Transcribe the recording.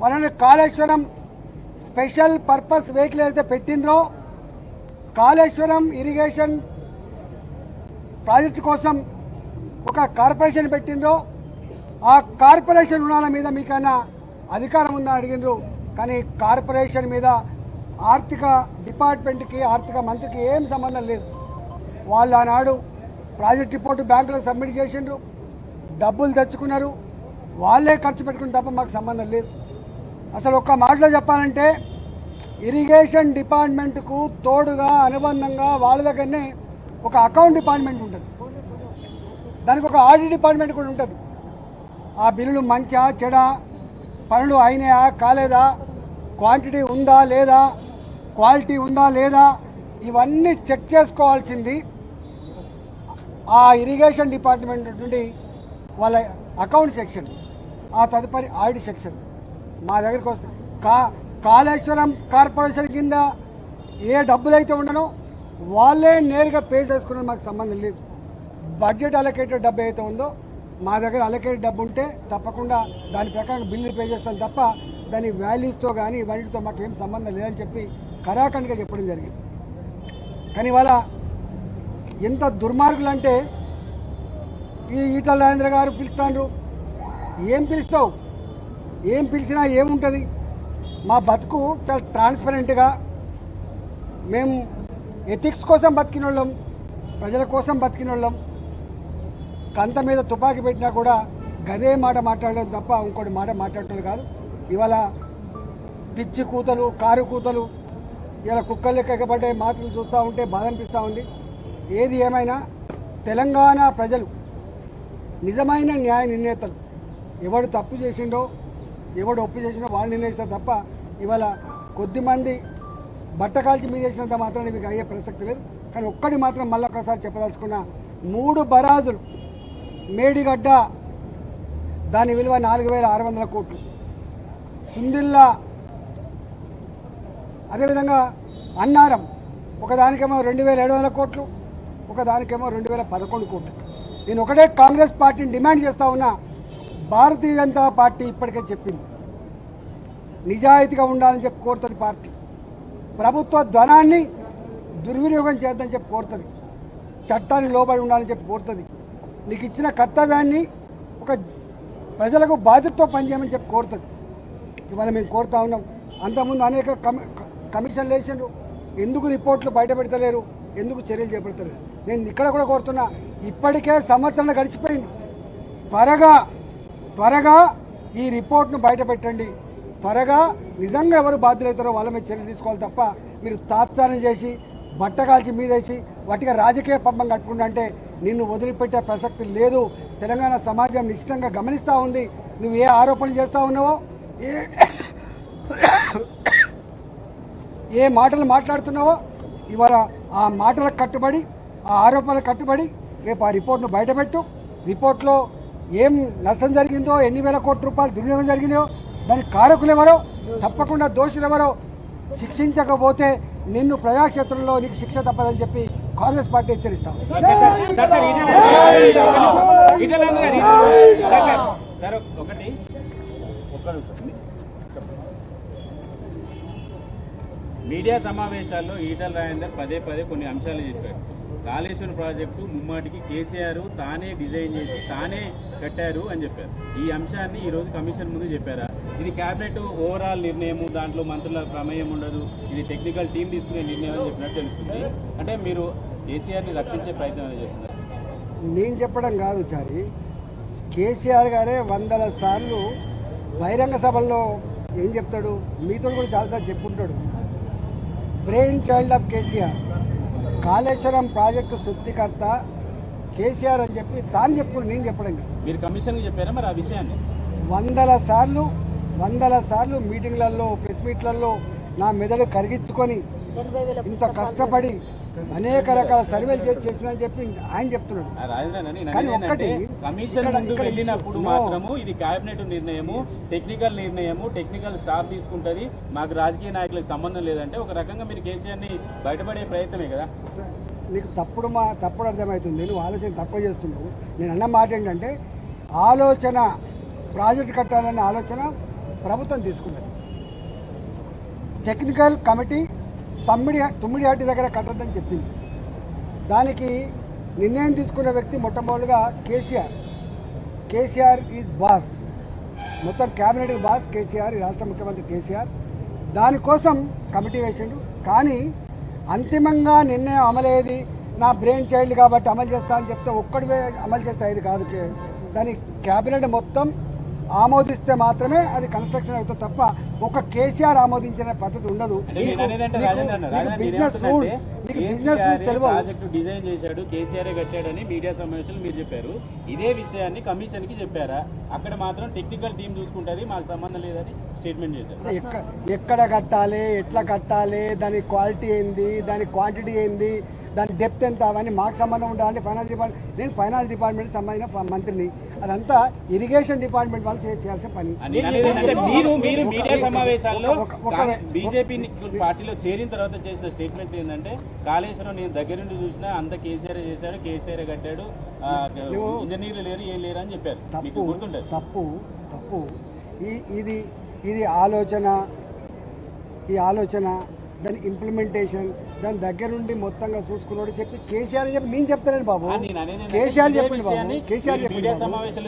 వాళ్ళని Kaleshwaram special purpose vehicle అయితే పెట్టిండ్రో Kaleshwaram irrigation project కోసం ఒక కార్పొరేషన్ పెట్టిండ్రో ఆ కార్పొరేషన్ రుణాల మీద మీకైనా అధికారం ఉందని అడిగిండ్రు. కానీ కార్పొరేషన్ మీద ఆర్థిక డిపార్ట్మెంట్కి ఆర్థిక మంత్రికి ఏం సంబంధం లేదు. వాళ్ళు ఆనాడు ప్రాజెక్ట్ రిపోర్టు బ్యాంకులకు సబ్మిట్ చేసిండ్రు. డబ్బులు తెచ్చుకున్నారు. వాళ్ళే ఖర్చు పెట్టుకుని తప్ప మాకు సంబంధం లేదు. అసలు ఒక్క మాటలో చెప్పాలంటే ఇరిగేషన్ డిపార్ట్మెంట్కు తోడుగా అనుబంధంగా వాళ్ళ దగ్గరనే ఒక అకౌంట్ డిపార్ట్మెంట్ ఉంటుంది. దానికి ఒక ఆడిట్ డిపార్ట్మెంట్ కూడా ఉంటుంది. ఆ బిల్లులు మంచా చెడా పనులు అయినాయా కాలేదా క్వాంటిటీ ఉందా లేదా క్వాలిటీ ఉందా లేదా ఇవన్నీ చెక్ చేసుకోవాల్సింది ఆ ఇరిగేషన్ డిపార్ట్మెంట్ నుండి వాళ్ళ అకౌంట్ సెక్షన్ ఆ తదుపరి ఆడిట్ సెక్షన్. మా దగ్గరికి వస్తుంది కా కాళేశ్వరం కార్పొరేషన్ కింద ఏ డబ్బులు అయితే ఉండనో వాళ్ళే నేరుగా పే చేసుకునే మాకు సంబంధం లేదు. బడ్జెట్ అలొకేటెడ్ డబ్బు అయితే ఉందో మా దగ్గర అలొకేటెడ్ డబ్బు ఉంటే తప్పకుండా దాని ప్రకారం బిల్లు పే చేస్తాం తప్ప దాని వాల్యూస్తో కానీ వాటితో మాకు ఏం సంబంధం లేదని చెప్పి కరాఖండ్గా చెప్పడం జరిగింది. కానీ ఇవాళ ఎంత దుర్మార్గులు అంటే ఈ ఈటల రాజేంద్ర గారు పిలుస్తాండ్రు. ఏం పిలుస్తావు? ఏం పిలిచినా ఏముంటుంది? మా బతుకు చాలా ట్రాన్స్పరెంట్గా మేము ఎథిక్స్ కోసం బతికిన వాళ్ళం ప్రజల కోసం బతికిన వాళ్ళం కంత మీద తుపాకీ పెట్టినా కూడా గదే మాట మాట్లాడడం తప్ప ఇంకోటి మాట మాట్లాడటం కాదు. ఇవాళ పిచ్చి కూతలు కారు కూతలు ఇలా కుక్కలు ఎక్కబడ్డే మాటలు చూస్తూ ఉంటే బాధ అనిపిస్తూ ఉంది. ఏది ఏమైనా తెలంగాణ ప్రజలు నిజమైన న్యాయ నిర్ణేతలు ఎవడు తప్పు చేసిండో ఎవడు ఒప్పు చేసినా వాళ్ళు నిర్ణయిస్తారు తప్ప ఇవాళ కొద్దిమంది బట్ట కాల్చి మీద చేసినంత మాత్రం మీకు అయ్యే ప్రసక్తి లేదు. కానీ ఒక్కటి మాత్రం మళ్ళీ ఒకసారి చెప్పదలుచుకున్న మూడు బరాజులు మేడిగడ్డ దాని విలువ నాలుగు వేల ఆరు వందల కోట్లు. సుందిల్లా అదేవిధంగా అన్నారం ఒకదానికేమో రెండు వేల ఏడు వందల కోట్లు ఒకదానికేమో రెండు వేల పదకొండు కోట్లు. నేను ఒకటే కాంగ్రెస్ పార్టీని డిమాండ్ చేస్తా ఉన్నా భారతీయ జనతా పార్టీ ఇప్పటికే చెప్పింది. నిజాయితీగా ఉండాలని చెప్పి కోరుతుంది పార్టీ. ప్రభుత్వ ధనాన్ని దుర్వినియోగం చేద్దని చెప్పి కోరుతుంది. చట్టాన్ని లోబడి ఉండాలని చెప్పి కోరుతుంది. నీకు ఇచ్చిన కర్తవ్యాన్ని ఒక ప్రజలకు బాధ్యతతో పనిచేయమని చెప్పి కోరుతుంది. ఇవాళ మేము కోరుతా ఉన్నాం. అంతకుముందు అనేక కమి కమిషన్లు వేసారు ఎందుకు రిపోర్ట్లు బయట పెడతలేరు? ఎందుకు చర్యలు చేపడతలేరు? నేను ఇక్కడ కూడా కోరుతున్నా ఇప్పటికే సంవత్సరం గడిచిపోయింది. త్వరగా త్వరగా ఈ రిపోర్ట్ను బయట పెట్టండి. త్వరగా నిజంగా ఎవరు బాధ్యులవుతారో వాళ్ళ మీద చర్యలు తీసుకోవాలి తప్ప మీరు తాత్సారం చేసి బట్ట కాల్చి మీదేసి వాటిగా రాజకీయ పంపం కట్టుకుంటే నిన్ను వదిలిపెట్టే ప్రసక్తి లేదు. తెలంగాణ సమాజం నిశ్చితంగా గమనిస్తూ ఉంది. నువ్వు ఏ ఆరోపణలు చేస్తూ ఉన్నావో? ఏ ఏ మాటలు మాట్లాడుతున్నావో? ఇవాళ ఆ మాటలకు కట్టుబడి ఆ ఆరోపణలకు కట్టుబడి రేపు ఆ రిపోర్ట్ను బయటపెట్టు. రిపోర్ట్లో ఏం నష్టం జరిగిందో ఎన్ని వేల కోట్ల రూపాయలు దుర్వినియోగం జరిగిందో దానికి కారకులు ఎవరో తప్పకుండా దోషులు ఎవరో శిక్షించకపోతే నిన్ను ప్రజాక్షేత్రంలో నీకు శిక్ష తప్పదని చెప్పి కాంగ్రెస్ పార్టీ హెచ్చరిస్తాం. మీడియా సమావేశాల్లో ఈటల రాజేందర్ పదే పదే కొన్ని అంశాలు చెప్పారు. కాళేశ్వరం ప్రాజెక్టు ముమ్మాటికి కేసీఆర్ తానే డిజైన్ చేసి తానే కట్టారు అని చెప్పారు. ఈ అంశాన్ని ఈరోజు కమిషన్ ముందు చెప్పారా? ఇది కేబినెట్ ఓవరాల్ నిర్ణయము దాంట్లో మంత్రుల ప్రమేయం ఉండదు. ఇది టెక్నికల్ టీం తీసుకునే నిర్ణయం అని చెప్పినట్టు తెలుస్తుంది. అంటే మీరు కేసీఆర్ని రక్షించే ప్రయత్నం చేస్తున్నారు? నేను చెప్పడం కాదు చారి. కేసీఆర్ గారే వందల సార్లు బహిరంగ సభల్లో ఏం చెప్తాడు? మీతో కూడా చాలాసార్లు చెప్పుకుంటాడు brain child of KCR. Kaleshwaram project సృష్టికర్త కేసీఆర్ అని చెప్పి తాను చెప్పుడు నేను చెప్పడం కాదు మీరు కమిషన్కి చెప్పారా మరి ఆ విషయాన్ని? వందల సార్లు వందల సార్లు మీటింగ్లలో ప్రెస్ మీట్లలో నా మెదడు కరిగించుకొని ఇంత కష్టపడి అనేక రకాల సర్వేలు చేసి చేసిన అని చెప్పి ఆయన చెప్తున్నాడు. కమిషన్ ముందు వెళ్ళినప్పుడు మాత్రము ఇది కేబినెట్ నిర్ణయము టెక్నికల్ నిర్ణయము టెక్నికల్ స్టాఫ్ తీసుకుంటది. మాకు రాజకీయ నాయకులకు సంబంధం లేదంటే ఒక రకంగా మీరు కేసీఆర్ని బయటపడే ప్రయత్నమే కదా. నీకు తప్పుడు మా తప్పుడు అర్థమవుతుంది నువ్వు ఆలోచన తక్కువ చేస్తున్నావు. నేను అన్న మాట ఏంటంటే ఆలోచన ప్రాజెక్ట్ కట్టాలనే ఆలోచన ప్రభుత్వం తీసుకున్నది టెక్నికల్ కమిటీ తమ్మిడి తుమ్మిడిహట్టి దగ్గర కట్టద్దని చెప్పింది. దానికి నిర్ణయం తీసుకున్న వ్యక్తి మొట్టమొదటిగా కేసీఆర్. KCR is boss. మొత్తం క్యాబినెట్ బాస్ కేసీఆర్ రాష్ట్ర ముఖ్యమంత్రి కేసీఆర్. దానికోసం కమిటీ వేసిండు. కానీ అంతిమంగా నిర్ణయం అమలయ్యేది నా బ్రెయిన్ చైల్డ్ కాబట్టి అమలు చేస్తా అని చెప్తే ఒక్కడివే అమలు చేస్తే అది కాదు. దాని క్యాబినెట్ మొత్తం ఆమోదిస్తే మాత్రమే అది కన్స్ట్రక్షన్ అవుతుంది తప్ప ఒక కేసీఆర్ ఆమోదించిన పద్ధతి ఉండదు. Business rules business project design చేశాడు కేసీఆర్ కట్టాడని మీడియా సమావేశంలో మీరు చెప్పారు. ఇదే విషయాన్ని కమిషన్కి చెప్పారా? అక్కడ మాత్రం టెక్నికల్ టీం చూసుకుంటది మాకు సంబంధం లేదని స్టేట్మెంట్ చేశారు. ఎక్క- ఎక్కడ కట్టాలి ఎట్లా కట్టాలి దాని క్వాలిటీ ఏంది దాని క్వాంటిటీ ఏంది దాని డెప్త్ ఎంత అవన్నీ మాకు సంబంధం ఉండాలంటే ఫైనాన్స్ డిపార్ట్మెంట్ నేను ఫైనాన్స్ డిపార్ట్మెంట్ సంబంధించిన మంత్రిని. అదంతా ఇరిగేషన్ డిపార్ట్మెంట్ వాళ్ళు చేయాల్సిన పని. మీరు మీరు మీడియా సమావేశాల్లో బీజేపీ పార్టీలో చేరిన తర్వాత చేసిన స్టేట్మెంట్ ఏంటంటే కాళేశ్వరం నేను దగ్గర నుండి చూసినా అంత కేసీఆర్ చేశాడు కేసీఆర్ కట్టాడు ఇంజనీర్లు లేరు ఏం లేరు అని చెప్పారు. తప్పు గుర్తుంటది తప్పు తప్పు. ఈ ఇది ఇది ఆలోచన ఈ ఆలోచన దాని ఇంప్లిమెంటేషన్ దాని దగ్గరుండి మొత్తంగా చూసుకున్నాడు చెప్పి కేసీఆర్ అని చెప్పి నేను చెప్తానండి బాబు. కేసీఆర్ ఇదే చెప్పింది బాబు. కేసీఆర్ మీరు